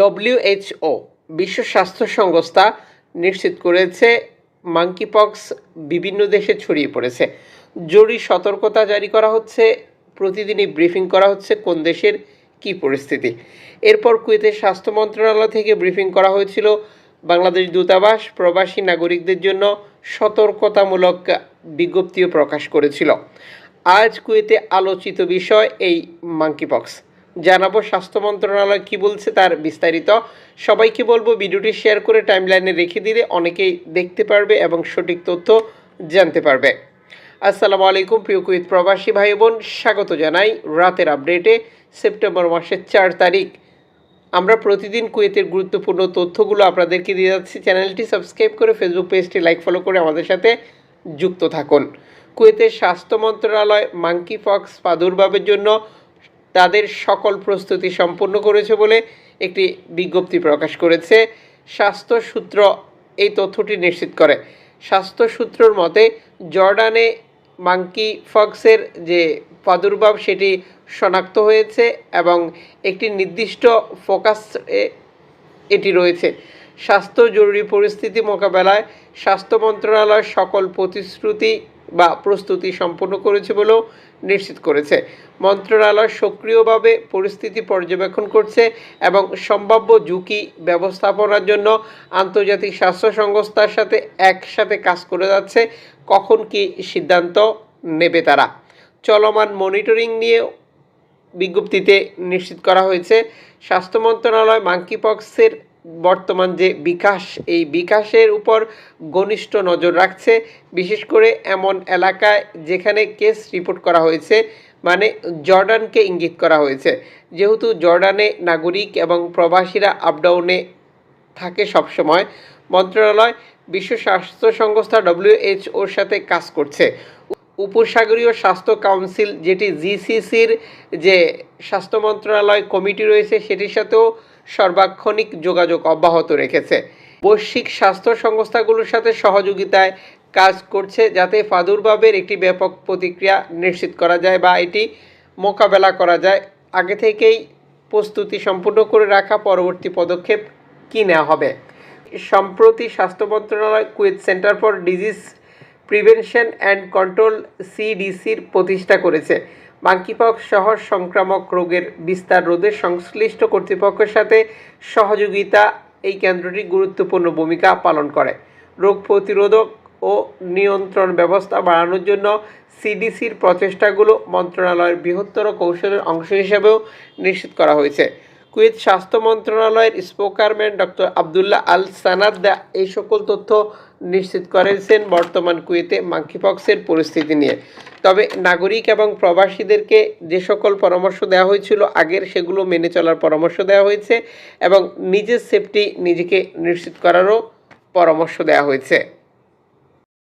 WHO বিশ্ব স্বাস্থ্য সংস্থা, নিশ্চিত করেছে মাঙ্কিপক্স বিভিন্ন দেশে ছড়িয়ে পড়েছে। জরুরি সতর্কতা জারি করা হচ্ছে, প্রতিদিনই ব্রিফিং করা হচ্ছে কোন দেশের কি পরিস্থিতি। এরপর কুয়েতের স্বাস্থ্য মন্ত্রণালয় থেকে ব্রিফিং করা হয়েছিল বাংলাদেশ দূতাবাস, প্রবাসী নাগরিকদের জন্য সতর্কতামূলক বিজ্ঞপ্তিও প্রকাশ করেছিল। আজ কুয়েতে আলোচিত বিষয় এই মাঙ্কিপক্স জানাব স্বাস্থ্য মন্ত্রণালয় কি বলছে তার বিস্তারিত। সবাইকে বলব ভিডিওটি শেয়ার করে টাইমলাইনে রেখে দিলে অনেকেই দেখতে পারবে এবং সঠিক তথ্য জানতে পারবে। আসসালামু আলাইকুম, প্রিয় কুয়েত প্রবাসী ভাই বোন স্বাগত জানাই রাতের আপডেটে সেপ্টেম্বর মাসের চার তারিখ। আমরা প্রতিদিন কুয়েতের গুরুত্বপূর্ণ তথ্যগুলো আপনাদেরকে দিয়ে যাচ্ছি। চ্যানেলটি সাবস্ক্রাইব করে ফেসবুক পেজটি লাইক ফলো করে আমাদের সাথে যুক্ত থাকুন। কুয়েতের স্বাস্থ্য মন্ত্রণালয় মাঙ্কি ফক্স প্রাদুর্ভাবের জন্য তাদের সকল প্রস্তুতি সম্পূর্ণ করেছে বলে একটি বিজ্ঞপ্তি প্রকাশ করেছে। স্বাস্থ্য সূত্র এই তথ্যটি নিশ্চিত করে। স্বাস্থ্য সূত্রর মতে, জর্ডানে মাঙ্কি ফক্সের যে প্রাদুর্ভাব, সেটি শনাক্ত হয়েছে এবং একটি নির্দিষ্ট ফোকাস এটি রয়েছে। স্বাস্থ্য জরুরি পরিস্থিতি মোকাবেলায় স্বাস্থ্য মন্ত্রণালয় সকল প্রতিশ্রুতি বা প্রস্তুতি সম্পন্ন করেছে বলেও নিশ্চিত করেছে। মন্ত্রণালয় সক্রিয়ভাবে পরিস্থিতি পর্যবেক্ষণ করছে এবং সম্ভাব্য ঝুঁকি ব্যবস্থাপনার জন্য আন্তর্জাতিক স্বাস্থ্য সংস্থার সাথে একসাথে কাজ করে যাচ্ছে। কখন কি সিদ্ধান্ত নেবে তারা? চলমান মনিটরিং নিয়ে বিজ্ঞপ্তিতে নিশ্চিত করা হয়েছে, স্বাস্থ্য মন্ত্রণালয় মাঙ্কিপক্সের বর্তমান যে বিকাশ, এই বিকাশের উপর ঘনিষ্ঠ নজর রাখছে। বিশেষ করে এমন এলাকায় যেখানে কেস রিপোর্ট করা হয়েছে মানে জর্ডানকে ইঙ্গিত করা হয়েছে। যেহেতু জর্ডানে নাগরিক এবং প্রবাসীরা আপডাউনে থাকে সবসময়, মন্ত্রণালয় বিশ্ব স্বাস্থ্য সংস্থা ডব্লিউএইচওর সাথে কাজ করছে। উপসাগরীয় স্বাস্থ্য কাউন্সিল, যেটি জিসিসির যে স্বাস্থ্য মন্ত্রণালয় কমিটি রয়েছে, সেটির সাথেও সর্বাক্ষণিক যোগাযোগ অব্যাহত রেখেছে। বৈশ্বিক স্বাস্থ্য সংস্থাগুলোর সাথে সহযোগিতায় কাজ করছে যাতে প্রাদুর্ভাবের একটি ব্যাপক প্রতিক্রিয়া নিশ্চিত করা যায় বা এটি মোকাবেলা করা যায়। আগে থেকেই প্রস্তুতি সম্পূর্ণ করে রাখা পরবর্তী পদক্ষেপ কী নেওয়া হবে? সম্প্রতি স্বাস্থ্য মন্ত্রণালয় Kuwait centre for disease prevention and control সিডিসির প্রতিষ্ঠা করেছে। মাঙ্কিপক্স সহ সংক্রামক রোগের বিস্তার রোধে সংশ্লিষ্ট কর্তৃপক্ষের সাথে সহযোগিতা এই কেন্দ্রটি গুরুত্বপূর্ণ ভূমিকা পালন করে। রোগ প্রতিরোধক ও নিয়ন্ত্রণ ব্যবস্থা বাড়ানোর জন্য সিডিসির প্রচেষ্টাগুলো মন্ত্রণালয়ের বৃহত্তর কৌশলের অংশ হিসেবেও নিশ্চিত করা হয়েছে। কুয়েত স্বাস্থ্য মন্ত্রণালয়ের স্পোকারম্যান ডক্টর আবদুল্লাহ আল সানাদ্দা এই সকল তথ্য নিশ্চিত করেছেন বর্তমান কুয়েতে মাঙ্কিপক্সের পরিস্থিতি নিয়ে। তবে নাগরিক এবং প্রবাসীদেরকে যে সকল পরামর্শ দেওয়া হয়েছিল আগের, সেগুলো মেনে চলার পরামর্শ দেওয়া হয়েছে এবং নিজের সেফটি নিজেকে নিশ্চিত করারও পরামর্শ দেওয়া হয়েছে।